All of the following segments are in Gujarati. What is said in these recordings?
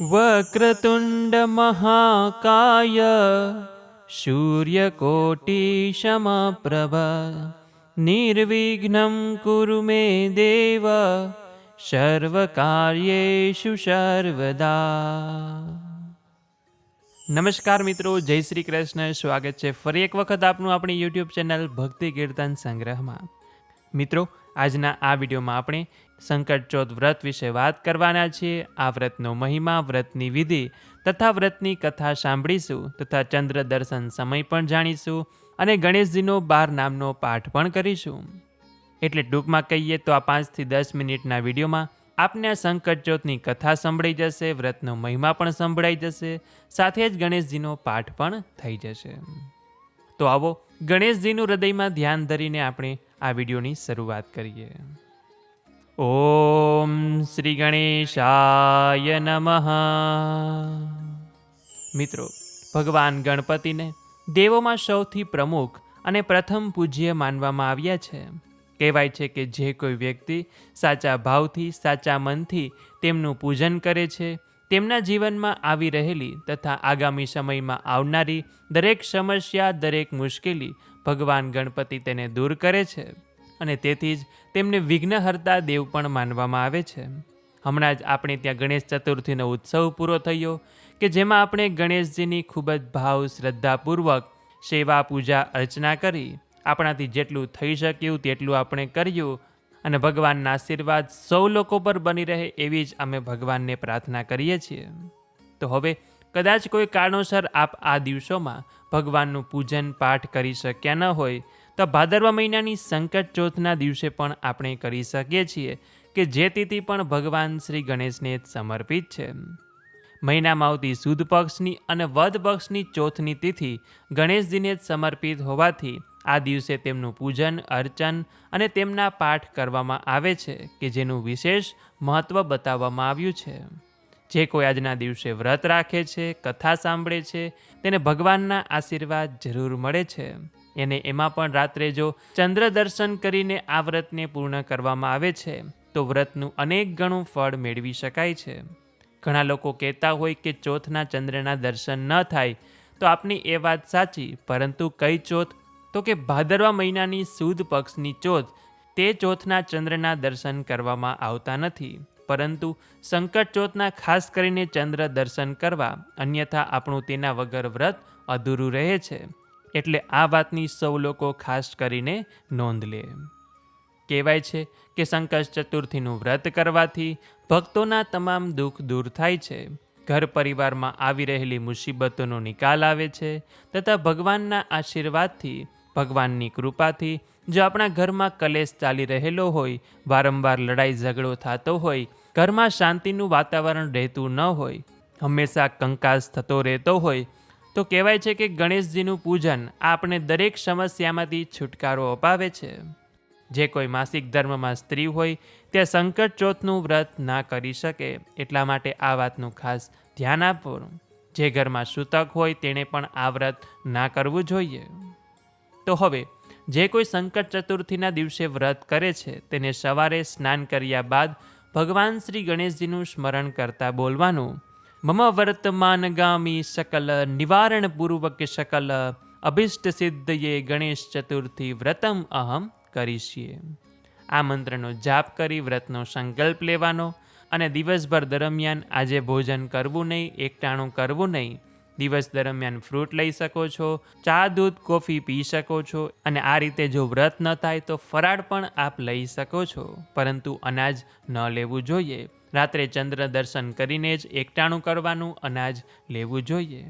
વક્રતુંડમહાકાય સૂર્યકોટિશમપ્રભ નિર્વિઘ્नं કુરુ મે દેવ સર્વકાર્યેષુ સર્વદા નમસ્કાર મિત્રો જય શ્રી કૃષ્ણ સ્વાગત છે. ફરી એક વખત આપનું આપણી યુટ્યુબ ચેનલ ભક્તિ કીર્તન સંગ્રહમાં. મિત્રો, આજના આ વિડીયોમાં આપણે સંકટ ચોથ વ્રત વિશે વાત કરવાના છીએ. આ વ્રતનો મહિમા, વ્રતની વિધિ તથા વ્રતની કથા સાંભળીશું તથા ચંદ્ર દર્શન સમય પણ જાણીશું અને ગણેશજીનો બાર નામનો પાઠ પણ કરીશું. એટલે ટૂંકમાં કહીએ તો આ પાંચથી દસ મિનિટના વિડીયોમાં આપને આ સંકટ ચોથની કથા સંભળાઈ જશે, વ્રતનો મહિમા પણ સંભળાઈ જશે, સાથે જ ગણેશજીનો પાઠ પણ થઈ જશે. તો આવો ગણેશજીનું હૃદયમાં ધ્યાન ધરીને આપણે આ વિડીયોની શરૂઆત કરીએ. ઓમ શ્રી ગણેશાય નમઃ. મિત્રો, ભગવાન ગણપતિને દેવોમાં સૌથી પ્રમુખ અને પ્રથમ પૂજ્ય માનવામાં આવ્યા છે. કહેવાય છે કે જે કોઈ વ્યક્તિ સાચા ભાવથી, સાચા મનથી તેમનું પૂજન કરે છે, તેમના જીવનમાં આવી રહેલી તથા આગામી સમયમાં આવનારી દરેક સમસ્યા, દરેક મુશ્કેલી ભગવાન ગણપતિ તેને દૂર કરે છે અને તેથી જ તેમને વિઘ્નહર્તા દેવ પણ માનવામાં આવે છે. હમણાં જ આપણે ત્યાં ગણેશ ચતુર્થીનો ઉત્સવ પૂરો થયો કે જેમાં આપણે ગણેશજીની ખૂબ જ ભાવ શ્રદ્ધાપૂર્વક સેવા પૂજા અર્ચના કરી આપણાથી જેટલું થઈ શક્યું તેટલું આપણે કર્યું અને ભગવાનના આશીર્વાદ સૌ લોકો પર બની રહે એવી જ અમે ભગવાનને પ્રાર્થના કરીએ છીએ. તો હવે કદાચ કોઈ કારણોસર આપ આ દિવસોમાં ભગવાનનું પૂજન પાઠ કરી શક્યા ન હોય, તો ભાદરવા મહિનાની સંકટ ચોથના દિવસે પણ આપણે કરી શકીએ છીએ કે જે તિથિ પણ ભગવાન શ્રી ગણેશને સમર્પિત છે. મહિનામાં આવતી સુદ પક્ષની અને વધ પક્ષની ચોથની તિથિ ગણેશજીને જ સમર્પિત હોવાથી આ દિવસે તેમનું પૂજન, અર્ચન અને તેમના પાઠ કરવામાં આવે છે, કે જેનું વિશેષ મહત્ત્વ બતાવવામાં આવ્યું છે. જે કોઈ આજના દિવસે વ્રત રાખે છે, કથા સાંભળે છે, તેને ભગવાનના આશીર્વાદ જરૂર મળે છે. એને એમાં પણ રાત્રે જો ચંદ્ર દર્શન કરીને આ વ્રતને પૂર્ણ કરવામાં આવે છે, તો વ્રતનું અનેક ગણું ફળ મેળવી શકાય છે. ઘણા લોકો કહેતા હોય કે ચોથના ચંદ્રના દર્શન ન થાય, તો આપની એ વાત સાચી, પરંતુ કઈ ચોથ? તો કે ભાદરવા મહિનાની સુદ પક્ષની ચોથ, તે ચોથના ચંદ્રના દર્શન કરવામાં આવતા નથી. પરંતુ સંકટચોથના ખાસ કરીને ચંદ્ર દર્શન કરવા, અન્યથા આપણું તેના વગર વ્રત અધૂરું રહે છે. એટલે આ વાતની સૌ લોકો ખાસ કરીને નોંધ લે. કહેવાય છે કે સંકટ ચતુર્થીનું વ્રત કરવાથી ભક્તોના તમામ દુઃખ દૂર થાય છે. ઘર પરિવારમાં આવી રહેલી મુસીબતોનો નિકાલ આવે છે, તથા ભગવાનના આશીર્વાદથી ભગવાનની કૃપાથી જો આપણા ઘરમાં કલેશ ચાલી રહેલો હોય, વારંવાર લડાઈ ઝઘડો થતો હોય, ઘરમાં શાંતિનું વાતાવરણ રહેતું ન હોય, હંમેશા કંકાસ થતો રહેતો હોય, તો કહેવાય છે કે ગણેશજીનું પૂજન આપણે દરેક સમસ્યામાંથી છુટકારો અપાવે છે. જે કોઈ માસિક ધર્મમાં સ્ત્રી હોય, તે સંકટ ચોથનું વ્રત ના કરી શકે. એટલા માટે આ વાતનું ખાસ ધ્યાન આપવું. જે ઘરમાં સૂતક હોય, તેણે પણ આ વ્રત ના કરવું જોઈએ. તો હવે, જે કોઈ સંકટ ચતુર્થીના દિવસે વ્રત કરે છે, તેને સવારે સ્નાન કર્યા બાદ ભગવાન શ્રી ગણેશજીનું સ્મરણ કરતા બોલવાનું, મમ વર્તમાનગામી સકલ નિવારણ પૂર્વક સકલ અભિષ્ટ સિદ્ધયે ગણેશ ચતુર્થી વ્રતમ અહમ કરીશીએ આ મંત્રનો જાપ કરી વ્રતનો સંકલ્પ લેવાનો અને દિવસભર દરમિયાન આજે ભોજન કરવું નહીં, એકટાણું કરવું નહીં દિવસ દરમિયાન ફ્રૂટ લઈ શકો છો, ચા, દૂધ, કોફી પી શકો છો અને આ રીતે જો વ્રત ન થાય તો ફરાળ પણ આપ લઈ શકો છો. પરંતુ અનાજ ન લેવું જોઈએ. રાત્રે ચંદ્ર દર્શન કરીને જ એકટાણું કરવાનું અનાજ લેવું જોઈએ.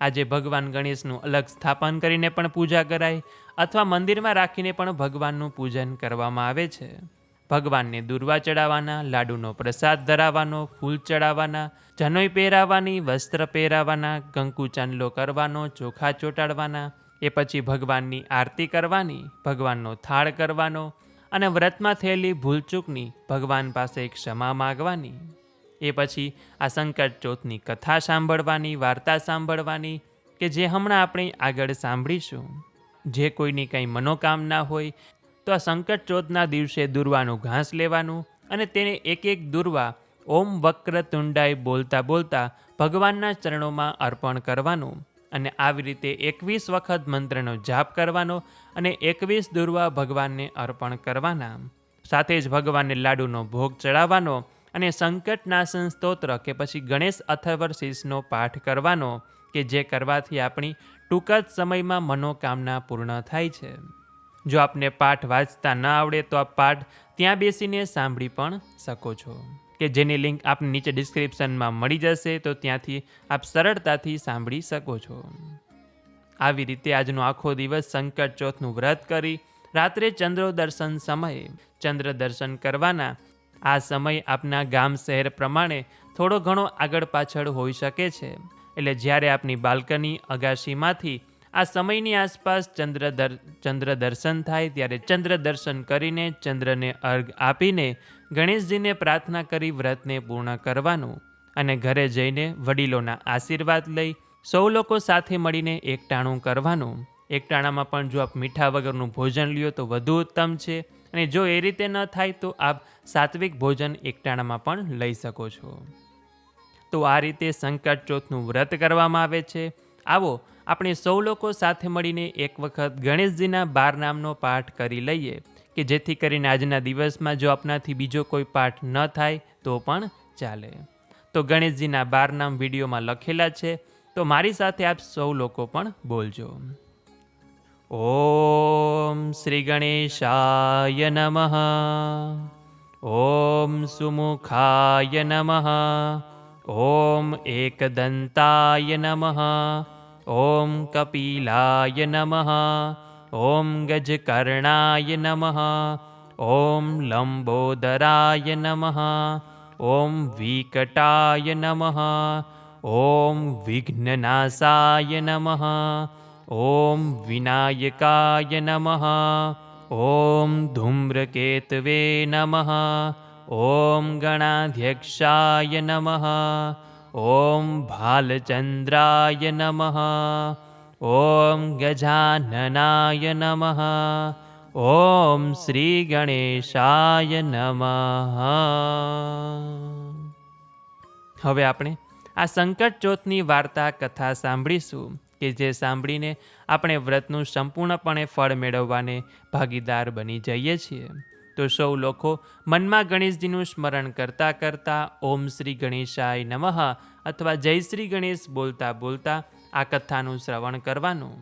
આજે ભગવાન ગણેશનું અલગ સ્થાપન કરીને પણ પૂજા કરાય અથવા મંદિરમાં રાખીને પણ ભગવાનનું પૂજન કરવામાં આવે છે. ભગવાનને દુર્વા ચડાવવાના, લાડુનો પ્રસાદ ધરાવવાનો, ફૂલ ચડાવવાના, જનોઈ પહેરાવવાની, વસ્ત્ર પહેરાવવાના, કંકુ ચાંદલો કરવાનો, ચોખા ચોંટાડવાના, એ પછી ભગવાનની આરતી કરવાની, ભગવાનનો થાળ કરવાનો અને વ્રતમાં થયેલી ભૂલચૂકની ભગવાન પાસે ક્ષમા માગવાની. એ પછી આ સંકટ ચોથની કથા સાંભળવાની, વાર્તા સાંભળવાની કે જે હમણાં આપણે આગળ સાંભળીશું. જે કોઈની કંઈ મનોકામના હોય તો આ સંકટ ચોથના દિવસે દુર્વાનું ઘાસ લેવાનું અને તેને એક એક દુર્વા ઓમ વક્ર તુંડાઈ બોલતા બોલતા ભગવાનના ચરણોમાં અર્પણ કરવાનું અને આવી રીતે એકવીસ વખત મંત્રનો જાપ કરવાનો અને એકવીસ દુર્વા ભગવાનને અર્પણ કરવાના. સાથે જ ભગવાનને લાડુનો ભોગ ચડાવવાનો અને સંકટનાશન સ્તોત્ર કે પછી ગણેશ અથર્વશીષનો પાઠ કરવાનો કે જે કરવાથી આપણી ટૂંક જ સમયમાં મનોકામના પૂર્ણ થાય છે. જો આપને પાઠ વાંચતા ન આવડે તો આ પાઠ ત્યાં બેસીને સાંભળી પણ શકો છો. કે જેની લિંક આપને નીચે ડિસ્ક્રિપ્શનમાં મળી જશે, તો ત્યાંથી આપ સરળતાથી સાંભળી શકો છો. આવી રીતે આજનો આખો દિવસ સંકટ ચોથનું વ્રત કરી રાત્રે ચંદ્રો દર્શન સમયે, ચંદ્ર દર્શન કરવાના, આ સમય આપના ગામ શહેર પ્રમાણે થોડો ઘણો આગળ પાછળ હોઈ શકે છે. એટલે જ્યારે આપની બાલ્કની અગાશીમાંથી આ સમયની આસપાસ ચંદ્ર દર, ચંદ્ર દર્શન થાય ત્યારે ચંદ્ર દર્શન કરીને ચંદ્રને અર્ઘ આપીને ગણેશજીને પ્રાર્થના કરી વ્રતને પૂર્ણ કરવાનું અને ઘરે જઈને વડીલોના આશીર્વાદ લઈ સૌ લોકો સાથે મળીને એકટાણું કરવાનું. એકટાણામાં પણ જો આપ મીઠા વગરનું ભોજન લ્યો તો વધુ ઉત્તમ છે અને જો એ રીતે ન થાય તો આપ સાત્વિક ભોજન એકટાણામાં પણ લઈ શકો છો. તો આ રીતે સંકટ ચોથનું વ્રત કરવામાં આવે છે. આવો આપણે સૌ લોકો સાથે મળીને એક વખત ગણેશજીના બાર નામનો પાઠ કરી લઈએ કે જેથી કરીને આજના દિવસમાં જો આપનાથી બીજો કોઈ પાઠ ન થાય તો પણ ચાલે. તો ગણેશજીના બાર નામ વિડીયોમાં લખેલા છે, તો મારી સાથે આપ સૌ લોકો પણ બોલજો. ઓમ શ્રી ગણેશાય નમઃ. ઓમ સુમુખાય નમઃ. ઓમ એકદંતાય નમઃ. ॐ कपिलाय नमः ॐ गजकर्णाय नमः ॐ लम्बोदराय नमः ॐ विकटाय नमः ॐ विघ्ननाशाय नमः ॐ विनायकाय नमः ॐ धूम्रकेतवे नमः ॐ गणाध्यक्षाय नमः ઓમ ભાલચંદ્રાય નમઃ ઓમ ગજાનનાય નમઃ ઓમ શ્રી ગણેશાય નમઃ હવે આપણે આ સંકટ વાર્તા કથા સાંભળીશું કે જે સાંભળીને આપણે વ્રતનું સંપૂર્ણપણે ફળ મેળવવાને ભાગીદાર બની જઈએ છીએ. તો સૌ લોકો મનમાં ગણેશજીનું સ્મરણ કરતા કરતા ઓમ શ્રી ગણેશાય નમઃ અથવા જય શ્રી ગણેશ બોલતા બોલતા આ કથાનું શ્રવણ કરવાનું.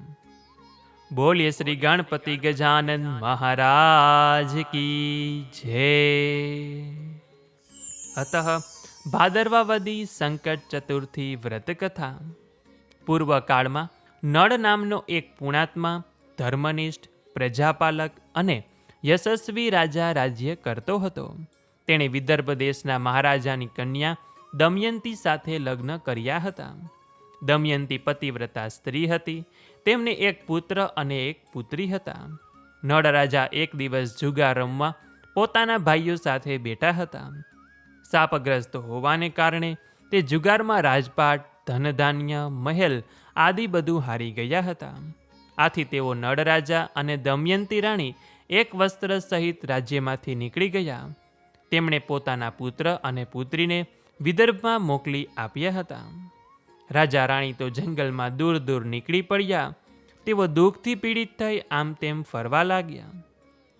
બોલીએ શ્રી ગણપતિ ગજાનંદ મહારાજ કી જય. અત ભાદરવાવદી સંકટ ચતુર્થી વ્રત કથા. પૂર્વકાળમાં નળ નામનો એક પુણાત્મા, ધર્મનિષ્ઠ, પ્રજાપાલક અને યશસ્વી રાજા રાજ્ય કરતો હતો. તેણે વિદર્ભ દેશના મહારાજાની કન્યા દમયંતી સાથે લગ્ન કર્યા હતા. દમયંતી પતિવ્રતા સ્ત્રી હતી. તેમને એક પુત્ર અને એક પુત્રી હતા. નળ રાજા એક દિવસ જુગાર રમવા પોતાના ભાઈઓ સાથે બેઠા હતા. સાપગ્રસ્ત હોવાને કારણે તે જુગારમાં રાજપાટ, ધનધાન્ય, મહેલ આદિ બધું હારી ગયા હતા. આથી તેઓ નળ રાજા અને દમયંતી રાણી એક વસ્ત્ર સહિત રાજ્યમાંથી નીકળી ગયા. તેમણે પોતાના પુત્ર અને પુત્રીને વિદર્ભમાં મોકલી આપ્યા હતા. રાજા રાણી તો જંગલમાં દૂર દૂર નીકળી પડ્યા. તેઓ દુઃખથી પીડિત થઈ આમ તેમ ફરવા લાગ્યા.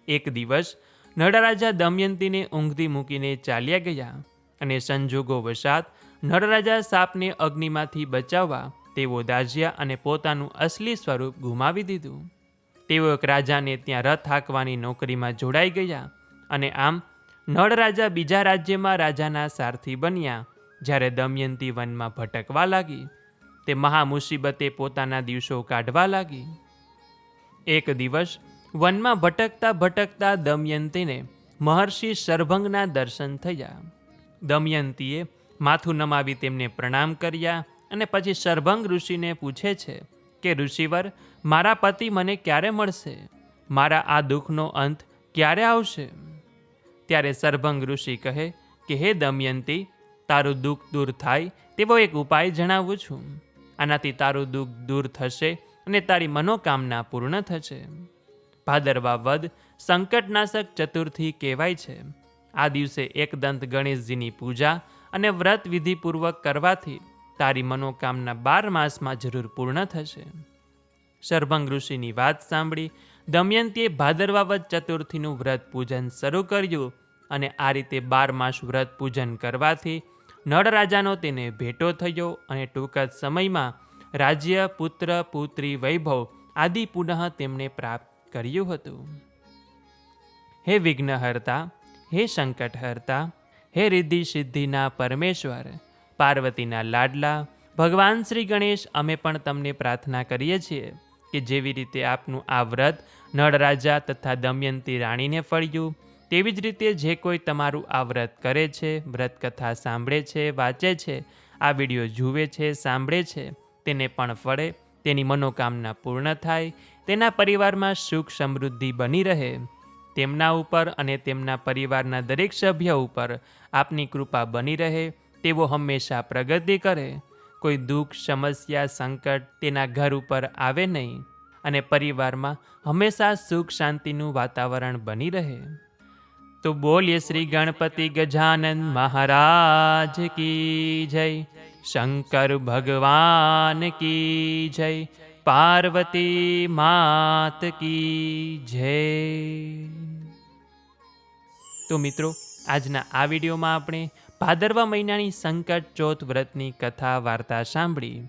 એક દિવસ નળરાજા દમયંતીને ઊંઘથી મૂકીને ચાલ્યા ગયા અને સંજોગો વશાત નળરાજા સાપને અગ્નિમાંથી બચાવવા તેઓ દાજ્યા અને પોતાનું અસલી સ્વરૂપ ગુમાવી દીધું. તેઓ એક રાજાને ત્યાં રથ હાંકવાની નોકરીમાં જોડાઈ ગયા અને આમ નળ રાજા બીજા રાજ્યમાં રાજાના સારથી બન્યા, જ્યારે દમયંતી વનમાં ભટકવા લાગી. તે મહા મુસીબતે પોતાના દિવસો કાઢવા લાગી. એક દિવસ વનમાં ભટકતા ભટકતા દમયંતીને મહર્ષિ સરભંગના દર્શન થયા. દમયંતીએ માથું નમાવી તેમને પ્રણામ કર્યા અને પછી સરભંગ ઋષિને પૂછે છે કે ઋષિવર, મારા પતિ મને ક્યારે મળશે? મારા આ દુઃખનો અંત ક્યારે આવશે? ત્યારે સરભંગ ઋષિ કહે કે, હે દમયંતી, તારું દુઃખ દૂર થાય તેવો એક ઉપાય જણાવું છું. આનાથી તારું દુઃખ દૂર થશે અને તારી મનોકામના પૂર્ણ થશે. ભાદરવા વધ સંકટનાશક ચતુર્થી કહેવાય છે. આ દિવસે એકદંત ગણેશજીની પૂજા અને વ્રત વિધિપૂર્વક કરવાથી તારી મનોકામના બાર માસમાં જરૂર પૂર્ણ થશે. શરભંગ ઋષિની વાત સાંભળી દમયંતીએ ભાદરવાવત ચતુર્થીનું વ્રત પૂજન શરૂ કર્યું અને આ રીતે બાર માસ વ્રત પૂજન કરવાથી નળ રાજાનો તેને ભેટો થયો અને ટૂંક જ સમયમાં રાજ્ય, પુત્ર, પુત્રી, વૈભવ આદિ પુનઃ તેમણે પ્રાપ્ત કર્યું હતું. હે વિઘ્નહર્તા, હે સંકટહર્તા, હે રિદ્ધિ સિદ્ધિના પરમેશ્વર પાર્વતીના લાડલા, ભગવાન શ્રી ગણેશ, અમે પણ તમને પ્રાર્થના કરીએ છીએ કે જેવી રીતે આપનું આ વ્રત નળરાજા તથા દમયંતી રાણીને ફળ્યું, તેવી જ રીતે જે કોઈ તમારું આ વ્રત કરે છે વ્રત કથા સાંભળે છે, વાંચે છે, આ વીડિયો જુએ છે, સાંભળે છે, તેને પણ ફળે, તેની મનોકામના પૂર્ણ થાય, તેના પરિવારમાં સુખ સમૃદ્ધિ બની રહે. તેમના ઉપર અને તેમના પરિવારના દરેક સભ્ય ઉપર આપની કૃપા બની રહે તેઓ હંમેશા પ્રગતિ કરે, કોઈ દુઃખ, સમસ્યા, સંકટ તેના ઘર ઉપર આવે નહીં અને પરિવારમાં હંમેશા સુખ શાંતિનું વાતાવરણ બની રહે. તો બોલીએ શ્રી ગણપતિ ગજાનંદ મહારાજ કી જય, શંકર ભગવાન કી જય, પાર્વતી માત કી જય. તો મિત્રો, આજના આ વિડીયોમાં આપણે ભાદરવા મહિનાની સંકટ ચોથ વ્રતની કથા વાર્તા સાંભળી.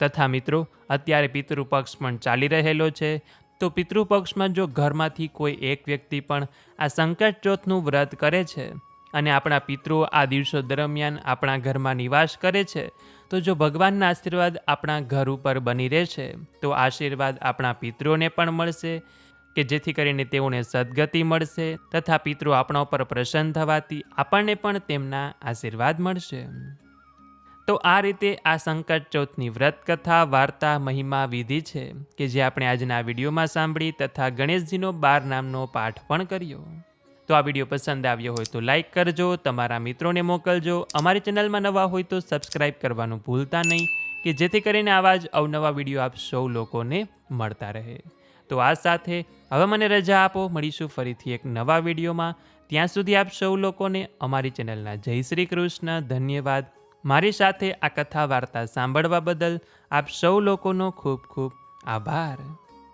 તથા મિત્રો, અત્યારે પિતૃપક્ષ પણ ચાલી રહેલો છે. તો પિતૃપક્ષમાં જો ઘરમાંથી કોઈ એક વ્યક્તિ પણ આ સંકટ ચોથનું વ્રત કરે છે અને આપણા પિતૃઓ આ દિવસો દરમિયાન આપણા ઘરમાં નિવાસ કરે છે, તો જો ભગવાનના આશીર્વાદ આપણા ઘર ઉપર બની રહેશે, તો આશીર્વાદ આપણા પિતૃઓને પણ મળશે. કે જેથી કરીને તેઓને સદગતિ મળશે તથા પિતૃ આપણા ઉપર પ્રસન્ન થવાથી આપણને પણ તેમના આશીર્વાદ મળશે. તો આ રીતે આ સંકટ ચોથની વ્રત કથા વાર્તા, મહિમા, વિધિ છે કે જે આપણે આજના વિડીયોમાં સાંભળી તથા ગણેશજીનો બાર નામનો પાઠ પણ કર્યો. તો આ વીડિયો પસંદ આવ્યો હોય તો લાઈક કરજો, તમારા મિત્રોને મોકલજો, અમારી ચેનલમાં નવા હોય તો સબસ્ક્રાઈબ કરવાનું ભૂલતા નહીં કે જેથી કરીને આવા જ અવનવા વીડિયો આપ સૌ લોકોને મળતા રહે. તો આ સાથે હવે મને રજા આપો, મળીશું ફરીથી એક નવા વિડીયોમાં. ત્યાં સુધી આપ સૌ લોકોને અમારી ચેનલના જય શ્રી કૃષ્ણ, ધન્યવાદ. મારી સાથે આ કથા વાર્તા સાંભળવા બદલ આપ સૌ લોકોનો ખૂબ ખૂબ આભાર.